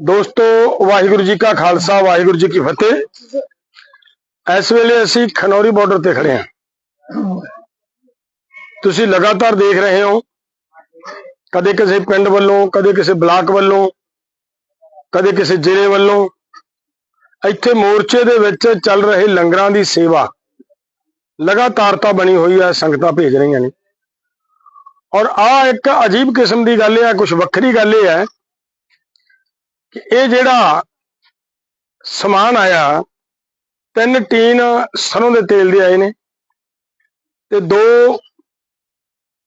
ਦੋਸਤੋ, ਵਾਹਿਗੁਰੂ ਜੀ ਕਾ ਖਾਲਸਾ, ਵਾਹਿਗੁਰੂ ਜੀ ਕੀ ਫਤਿਹ। ਇਸ ਵੇਲੇ ਅਸੀਂ ਖਨੌਰੀ ਬਾਰਡਰ ਤੇ ਖੜੇ ਹਾਂ। ਤੁਸੀਂ ਲਗਾਤਾਰ ਦੇਖ ਰਹੇ ਹੋ, ਕਦੇ ਕਿਸੇ ਪਿੰਡ ਵੱਲੋਂ, ਕਦੇ ਕਿਸੇ ਬਲਾਕ ਵੱਲੋਂ, ਕਦੇ ਕਿਸੇ ਜ਼ਿਲ੍ਹੇ ਵੱਲੋਂ, ਇੱਥੇ ਮੋਰਚੇ ਦੇ ਵਿੱਚ ਚੱਲ ਰਹੇ ਲੰਗਰਾਂ ਦੀ ਸੇਵਾ ਲਗਾਤਾਰਤਾ ਬਣੀ ਹੋਈ ਹੈ ਸੰਗਤਾਂ ਭੇਜ ਰਹੀਆਂ ਨੇ। ਔਰ ਆ ਇੱਕ ਅਜੀਬ ਕਿਸਮ ਦੀ ਗੱਲ ਹੈ ਕੁਝ ਵੱਖਰੀ ਗੱਲ ਇਹ ਹੈ ਕਿ ਇਹ ਜਿਹੜਾ ਸਮਾਨ ਆਇਆ, ਤਿੰਨ ਟੀਨ ਸਰੋਂ ਦੇ ਤੇਲ ਦੇ ਆਏ ਨੇ ਤੇ ਦੋ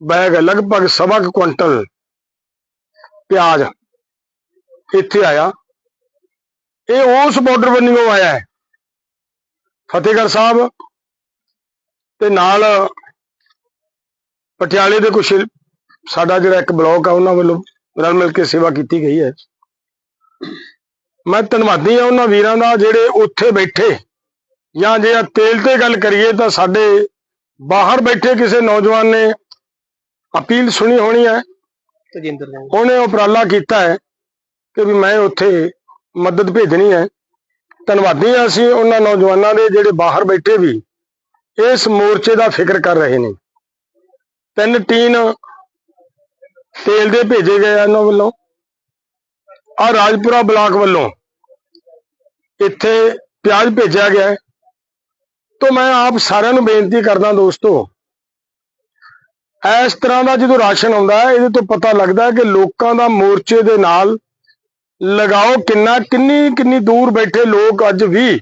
ਬੈਗ ਲਗਭਗ ਸਵਾ ਕੁ ਕੁਇੰਟਲ ਪਿਆਜ਼ ਇੱਥੇ ਆਇਆ। ਇਹ ਉਸ ਬਾਰਡਰ ਬੰਨਿਓ ਆਇਆ ਹੈ, ਫਤਿਹਗੜ੍ਹ ਸਾਹਿਬ ਤੇ ਨਾਲ ਪਟਿਆਲੇ ਦੇ ਕੁਝ ਸਾਡਾ ਜਿਹੜਾ ਇੱਕ ਬਲਾਕ ਆ, ਉਹਨਾਂ ਵੱਲੋਂ ਰਲ ਮਿਲ ਕੇ ਸੇਵਾ ਕੀਤੀ ਗਈ ਹੈ। ਮੈਂ ਧੰਨਵਾਦੀ ਆ ਉਹਨਾਂ ਵੀਰਾਂ ਦਾ ਜਿਹੜੇ ਉੱਥੇ ਬੈਠੇ। ਜਾਂ ਜੇ ਤੇਲ ਤੇ ਗੱਲ ਕਰੀਏ ਤਾਂ ਸਾਡੇ ਬਾਹਰ ਬੈਠੇ ਕਿਸੇ ਨੌਜਵਾਨ ਨੇ ਅਪੀਲ ਸੁਣੀ ਹੋਣੀ ਹੈ। ਤਜਿੰਦਰ ਸਿੰਘ। ਉਹਨੇ ਉਪਰਾਲਾ ਕੀਤਾ ਹੈ ਕਿ ਵੀ ਮੈਂ ਉੱਥੇ ਮਦਦ ਭੇਜਣੀ ਹੈ। ਧੰਨਵਾਦੀ ਹਾਂ ਅਸੀਂ ਉਹਨਾਂ ਨੌਜਵਾਨਾਂ ਦੇ ਜਿਹੜੇ ਬਾਹਰ ਬੈਠੇ ਵੀ ਇਸ ਮੋਰਚੇ ਦਾ ਫਿਕਰ ਕਰ ਰਹੇ ਨੇ। ਤਿੰਨ ਟੀਨ ਤੇਲ ਦੇ ਭੇਜੇ ਗਏ ਆ ਇਹਨਾਂ ਵੱਲੋਂ। ਆ ਰਾਜਪੁਰਾ ਬਲਾਕ ਵੱਲੋਂ ਇੱਥੇ ਪਿਆਜ਼ ਭੇਜਿਆ ਗਿਆ ਹੈ। ਤੋਂ ਮੈਂ ਆਪ ਸਾਰਿਆਂ ਨੂੰ ਬੇਨਤੀ ਕਰਦਾ ਦੋਸਤੋ, ਇਸ ਤਰ੍ਹਾਂ ਦਾ ਜਦੋਂ ਰਾਸ਼ਨ ਆਉਂਦਾ ਹੈ, ਇਹਦੇ ਤੋਂ ਪਤਾ ਲੱਗਦਾ ਹੈ ਕਿ ਲੋਕਾਂ ਦਾ ਮੋਰਚੇ ਦੇ ਨਾਲ ਲਗਾਓ ਕਿੰਨਾ, ਕਿੰਨੀ ਕਿੰਨੀ ਦੂਰ ਬੈਠੇ ਲੋਕ ਅੱਜ ਵੀ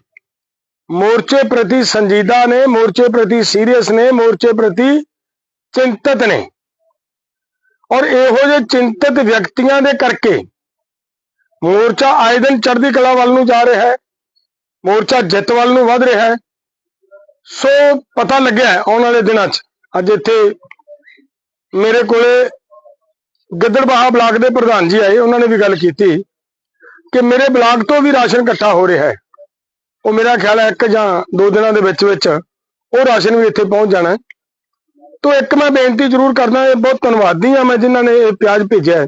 ਮੋਰਚੇ ਪ੍ਰਤੀ ਸੰਜੀਦਾ ਨੇ, ਮੋਰਚੇ ਪ੍ਰਤੀ ਸੀਰੀਅਸ ਨੇ, ਮੋਰਚੇ ਪ੍ਰਤੀ ਚਿੰਤਤ ਨੇ। ਔਰ ਇਹੋ ਜਿਹੇ ਚਿੰਤਤ ਵਿਅਕਤੀਆਂ ਦੇ ਕਰਕੇ ਮੋਰਚਾ ਆਏ ਦਿਨ ਚੜ੍ਹਦੀ ਕਲਾ ਵੱਲ ਨੂੰ ਜਾ ਰਿਹਾ ਹੈ। ਮੋਰਚਾ ਜਿੱਤ ਵੱਲ ਨੂੰ ਵਧ ਰਿਹਾ ਹੈ। ਸੋ ਪਤਾ ਲੱਗਿਆ ਆਉਣ ਵਾਲੇ ਦਿਨਾਂ 'ਚ। ਅੱਜ ਇੱਥੇ ਮੇਰੇ ਕੋਲੇ ਗਿੱਦੜਬਾਹਾ ਬਲਾਕ ਦੇ ਪ੍ਰਧਾਨ ਜੀ ਆਏ। ਉਹਨਾਂ ਨੇ ਵੀ ਗੱਲ ਕੀਤੀ ਕਿ ਮੇਰੇ ਬਲਾਕ ਤੋਂ ਵੀ ਰਾਸ਼ਨ ਇਕੱਠਾ ਹੋ ਰਿਹਾ ਹੈ। ਉਹ ਮੇਰਾ ਖਿਆਲ ਹੈ ਇੱਕ ਜਾਂ ਦੋ ਦਿਨਾਂ ਦੇ ਵਿੱਚ ਵਿੱਚ ਉਹ ਰਾਸ਼ਨ ਵੀ ਇੱਥੇ ਪਹੁੰਚ ਜਾਣਾ ਤੋ ਇੱਕ ਮੈਂ ਬੇਨਤੀ ਜ਼ਰੂਰ ਕਰਦਾ, ਇਹ ਬਹੁਤ ਧੰਨਵਾਦੀ ਹਾਂ ਮੈਂ ਜਿਨ੍ਹਾਂ ਨੇ ਇਹ ਪਿਆਜ਼ ਭੇਜਿਆ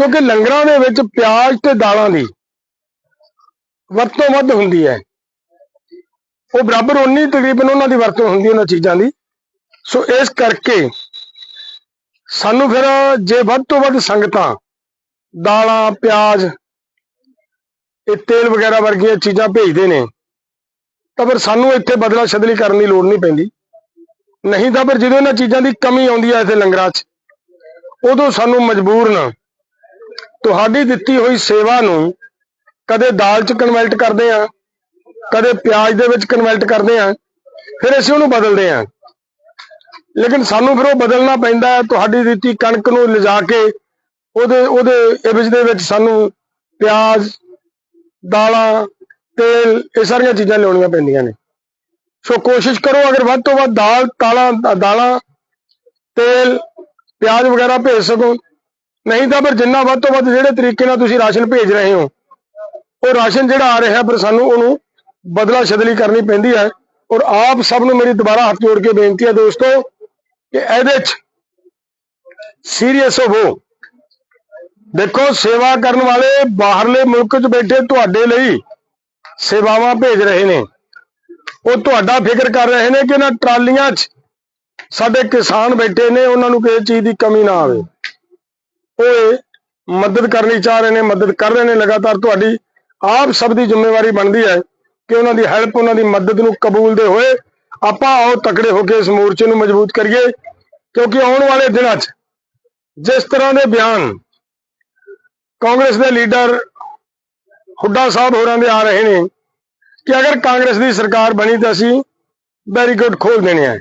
ਕਿਉਂਕਿ ਲੰਗਰਾਂ ਦੇ ਵਿੱਚ ਪਿਆਜ਼ ਤੇ ਦਾਲਾਂ ਦੀ ਵਰਤੋਂ ਵੱਧ ਹੁੰਦੀ ਹੈ। ਉਹ ਬਰਾਬਰ ਉਨੀ ਤਕਰੀਬਨ ਉਹਨਾਂ ਦੀ ਵਰਤੋਂ ਹੁੰਦੀ ਉਹਨਾਂ ਚੀਜ਼ਾਂ ਦੀ। ਸੋ ਇਸ ਕਰਕੇ ਸਾਨੂੰ ਫਿਰ ਜੇ ਵੱਧ ਤੋਂ ਵੱਧ ਸੰਗਤਾਂ, ਦਾਲਾਂ, ਪਿਆਜ਼, ਇਹ ਤੇਲ ਵਗੈਰਾ ਵਰਗੀਆਂ ਚੀਜ਼ਾਂ ਭੇਜਦੇ ਨੇ, ਤਾਂ ਫਿਰ ਸਾਨੂੰ ਇੱਥੇ ਬਦਲਾ ਸ਼ਦਲੀ ਕਰਨ ਦੀ ਲੋੜ ਨਹੀਂ ਪੈਂਦੀ। ਨਹੀਂ ਤਾਂ ਫਿਰ ਜਦੋਂ ਇਹਨਾਂ ਚੀਜ਼ਾਂ ਦੀ ਕਮੀ ਆਉਂਦੀ ਹੈ ਇੱਥੇ ਲੰਗਰਾਂ 'ਚ, ਉਦੋਂ ਸਾਨੂੰ ਮਜਬੂਰਨ ਤੁਹਾਡੀ ਦਿੱਤੀ ਹੋਈ ਸੇਵਾ ਨੂੰ ਕਦੇ ਦਾਲ 'ਚ ਕਨਵਰਟ ਕਰਦੇ ਆ ਕਦੇ ਪਿਆਜ਼ ਦੇ ਵਿੱਚ ਕਨਵਰਟ ਕਰਦੇ ਆ ਫਿਰ ਅਸੀਂ ਉਹਨੂੰ ਬਦਲਦੇ ਆ ਲੇਕਿਨ ਸਾਨੂੰ ਫਿਰ ਉਹ ਬਦਲਣਾ ਪੈਂਦਾ ਹੈ, ਤੁਹਾਡੀ ਦਿੱਤੀ ਕਣਕ ਨੂੰ ਲਿਜਾ ਕੇ ਉਹਦੇ ਉਹਦੇ ਇਵਜ ਦੇ ਵਿੱਚ ਸਾਨੂੰ ਪਿਆਜ਼, ਦਾਲਾਂ, ਤੇਲ, ਇਹ ਸਾਰੀਆਂ ਚੀਜ਼ਾਂ ਲਿਆਉਣੀਆਂ ਪੈਂਦੀਆਂ ਨੇ। ਸੋ ਕੋਸ਼ਿਸ਼ ਕਰੋ ਅਗਰ ਵੱਧ ਤੋਂ ਵੱਧ ਦਾਲ, ਤਾਲਾਂ, ਦਾਲਾਂ, ਤੇਲ, ਪਿਆਜ਼ ਵਗੈਰਾ ਭੇਜ ਸਕੋ। ਨਹੀਂ ਤਾਂ ਫਿਰ ਜਿੰਨਾ ਵੱਧ ਤੋਂ ਵੱਧ ਜਿਹੜੇ ਤਰੀਕੇ ਨਾਲ ਤੁਸੀਂ ਰਾਸ਼ਨ ਭੇਜ ਰਹੇ ਹੋ, ਉਹ ਰਾਸ਼ਨ ਜਿਹੜਾ ਆ ਰਿਹਾ ਫਿਰ ਸਾਨੂੰ ਉਹਨੂੰ ਬਦਲਾ ਸ਼ਦਲੀ ਕਰਨੀ ਪੈਂਦੀ ਹੈ। ਔਰ ਆਪ ਸਭ ਨੂੰ ਮੇਰੀ ਦੁਬਾਰਾ ਹੱਥ ਜੋੜ ਕੇ ਬੇਨਤੀ ਹੈ ਦੋਸਤੋ ਕਿ ਇਹਦੇ 'ਚ ਸੀਰੀਅਸ ਹੋਵੋ। ਦੇਖੋ ਸੇਵਾ ਕਰਨ ਵਾਲੇ ਬਾਹਰਲੇ ਮੁਲਕ 'ਚ ਬੈਠੇ ਤੁਹਾਡੇ ਲਈ ਸੇਵਾਵਾਂ ਭੇਜ ਰਹੇ ਨੇ। ਉਹ ਤੁਹਾਡਾ ਫਿਕਰ ਕਰ ਰਹੇ ਨੇ ਕਿ ਇਹਨਾਂ ਟਰਾਲੀਆਂ 'ਚ ਸਾਡੇ ਕਿਸਾਨ ਬੈਠੇ ਨੇ, ਉਹਨਾਂ ਨੂੰ ਕਿਸੇ ਚੀਜ਼ ਦੀ ਕਮੀ ਨਾ ਆਵੇ। ਉਹ ਮਦਦ ਕਰਨੀ ਚਾਹ ਰਹੇ ਨੇ, ਮਦਦ ਕਰ ਰਹੇ ਨੇ, ਲਗਾਤਾਰ ਤੁਹਾਡੀ ਆਪ ਸਭ ਦੀ ਜ਼ਿੰਮੇਵਾਰੀ ਬਣਦੀ ਹੈ ਕਿ ਉਹਨਾਂ ਦੀ ਹੈਲਪ ਉਹਨਾਂ ਦੀ ਮਦਦ ਨੂੰ ਕਬੂਲਦੇ ਹੋਏ ਆਪਾਂ ਆਓ ਤਕੜੇ ਹੋ ਕੇ ਇਸ ਮੋਰਚੇ ਨੂੰ ਮਜ਼ਬੂਤ ਕਰੀਏ, ਕਿਉਂਕਿ ਆਉਣ ਵਾਲੇ ਦਿਨਾਂ 'ਚ ਜਿਸ ਤਰ੍ਹਾਂ ਦੇ ਬਿਆਨ ਕਾਂਗਰਸ ਦੇ ਲੀਡਰ ਹੁੱਡਾ ਸਾਹਿਬ ਹੋਰਾਂ ਦੇ ਆ ਰਹੇ ਨੇ, ਕਿ ਅਗਰ ਕਾਂਗਰਸ ਦੀ ਸਰਕਾਰ ਬਣੀ ਤਾਂ ਅਸੀਂ ਬੈਰੀਕੇਡ ਖੋਲ ਦੇਣੇ ਆ।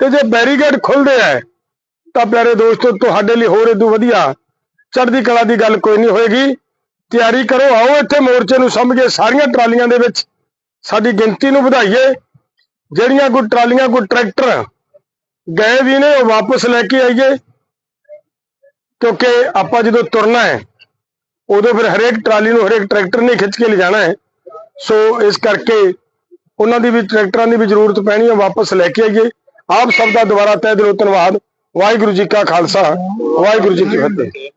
ਤੇ ਜੇ ਬੈਰੀਕੇਡ ਖੁੱਲਦੇ ਆ ਤਾਂ ਪਿਆਰੇ ਦੋਸਤੋ, ਤੁਹਾਡੇ ਲਈ ਹੋਰ ਇਦੋਂ ਵਧੀਆ ਚੜ੍ਹਦੀ ਕਲਾ ਦੀ ਗੱਲ ਕੋਈ ਨਹੀਂ ਹੋਏਗੀ। ਤਿਆਰੀ ਕਰੋ, ਆਓ ਇੱਥੇ ਮੋਰਚੇ ਨੂੰ ਸਮਝੇ ਸਾਰੀਆਂ ਟਰਾਲੀਆਂ ਦੇ ਵਿੱਚ ਸਾਡੀ ਗਿਣਤੀ ਨੂੰ ਵਧਾਈਏ। ਜਿਹੜੀਆਂ ਕੋਈ ਟਰਾਲੀਆਂ ਕੋਈ ਟਰੈਕਟਰ ਗਏ ਵੀ ਨੇ, ਉਹ ਵਾਪਸ ਲੈ ਕੇ ਆਈਏ। ਕਿਉਂਕਿ ਆਪਾਂ ਜਦੋਂ ਤੁਰਨਾ ਹੈ, ਉਦੋਂ ਫਿਰ ਹਰੇਕ ਟਰਾਲੀ ਨੂੰ ਹਰੇਕ ਟਰੈਕਟਰ ਨੇ ਖਿੱਚ ਕੇ ਲਿਜਾਣਾ ਹੈ। ਸੋ ਇਸ ਕਰਕੇ ਉਹਨਾਂ ਦੀ ਵੀ, ਟਰੈਕਟਰਾਂ ਦੀ ਵੀ ਜ਼ਰੂਰਤ ਪੈਣੀ ਹੈ, ਵਾਪਸ ਲੈ ਕੇ ਆਈਏ। ਆਪ ਸਭ ਦਾ ਦੁਬਾਰਾ ਤਹਿ ਦਿਲੋਂ ਧੰਨਵਾਦ। ਵਾਹਿਗੁਰੂ ਜੀ ਕਾ ਖਾਲਸਾ, ਵਾਹਿਗੁਰੂ ਜੀ ਕੀ ਫਤਿਹ।